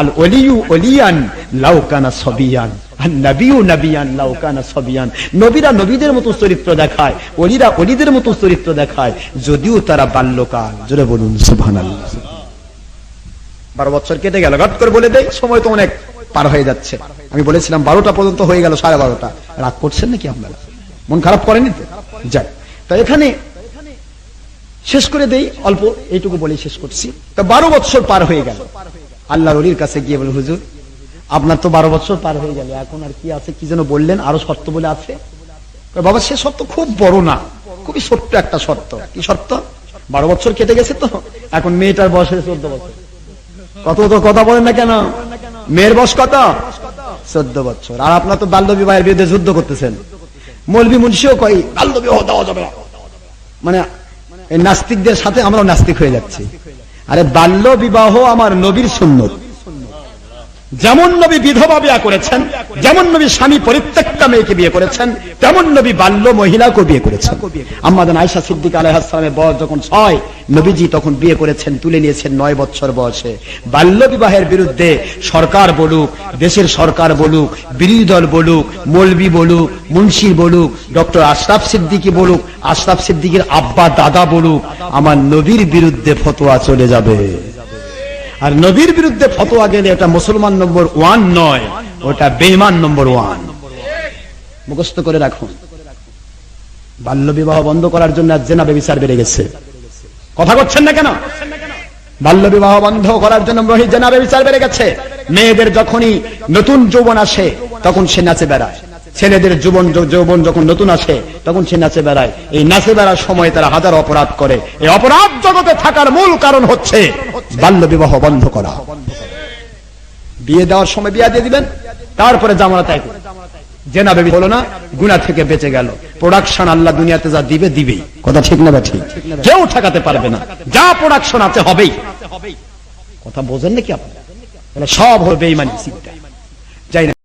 আল অলিয়ু অলিয়ান লাউকানা সবিয়ান যদিও তারা বাল্যকাল। জোরে বলুন বারো বছর কেটে গেল ঘট করে বলে দেয় সময় তো অনেক পার হয়ে যাচ্ছে। আমি বলেছিলাম, বারোটা পর্যন্ত হয়ে গেল, সাড়ে বারোটা। রাগ করছেন নাকি আপনারা? মন খারাপ করেনি তো? যাই তা এখানে শেষ করে দেই, অল্প এইটুকু বলে শেষ করছি। তা বারো বছর পার হয়ে গেল। আল্লাহ রলির কাছে গিয়ে বলে হুজুর, আপনার তো বারো বছর পার হয়ে গেল, এখন আর কি আছে, কি যেন বললেন, আরও শর্ত বলে আছে? বাবা, সে শর্ত খুব বড় না, খুবই ছোট্ট একটা শর্ত। কি শর্ত? বারো বছর কেটে গেছে তো, এখন মেয়েটার বয়স হয়েছে চোদ্দ বছর। কত তো কথা বলেন না কেন? মেয়ের বয়স কত? চোদ্দ বছর। আর আপনার তো বাল্য বিবাহের বিরুদ্ধে যুদ্ধ করতেছেন। মৌলবী মুন্সিও কই বাল্য বিবাহ দেওয়া যাবে মানে নাস্তিকদের সাথে আমরাও নাস্তিক হয়ে যাচ্ছি। আরে বাল্য বিবাহ আমার নবীর সুন্নত। যেমন নবী বিধবা বিয়া করেছেন, যেমন নবী স্বামী পরিত্যক্তা মেয়েকে বিয়ে করেছেন, তেমন নবী বাল্য মহিলাকে বিয়ে করেছেন। আমাদের আয়সা সিদ্দিক আলাইহাসলামের বয়স যখন ছয়, নবীজি তখন বিয়ে করেছেন, তুলে নিয়েছেন নয় বছর বয়সে। বাল্য বিবাহের বিরুদ্ধে সরকার বলুক, দেশের সরকার বলুক বিরোধী দল বলুক, মৌলবি বলুক মুন্সি বলুক, ডক্টর আশরাফ সিদ্দিকি বলুক, আশরাফ সিদ্দিকের আব্বা দাদা বলুক, আমার নবীর বিরুদ্ধে ফতোয়া চলে যাবে। আর নবীর বিরুদ্ধে ফতোয়া গেলে এটা মুসলমান নম্বর ওয়ান নয়, ওটা বেইমান নম্বর ওয়ান। মুখস্থ করে রাখুন। বাল্য বিবাহ বন্ধ করার জন্য জেনা বেবিচার বেড়ে গেছে। কথা করছেন না কেন? বাল্য বিবাহ বন্ধ করার জন্য রোহিত জেনা বেবিচার বেড়ে গেছে। মেয়েদের যখনই নতুন যৌবন আসে, তখন সে নাচে বেড়ায়। ছেলেদের যৌবন যৌবন যখন নতুন আসে, তখন সে নাচে বেড়ায়। এই নাচে বেড়ার সময় তারা হাজার অপরাধ করে। এই অপরাধ জগতে থাকার মূল কারণ হচ্ছে বাল্য বিবাহ বন্ধ করা। বিয়ে দেওয়ার সময় বিয়া দিয়ে দিবেন তারপরে জামানা তাই জেনা বেবি হলো না গুনা থেকে বেঁচে গেল। প্রোডাকশন আল্লাহ দুনিয়াতে যা দিবে দিবেই। কথা ঠিক না বা ঠিক কেউ ঠেকাতে পারবে না। যা প্রোডাকশন আছে হবেই। কথা বোঝেন নাকি আপনি? সব হবে মানে চিন্তা যাই না।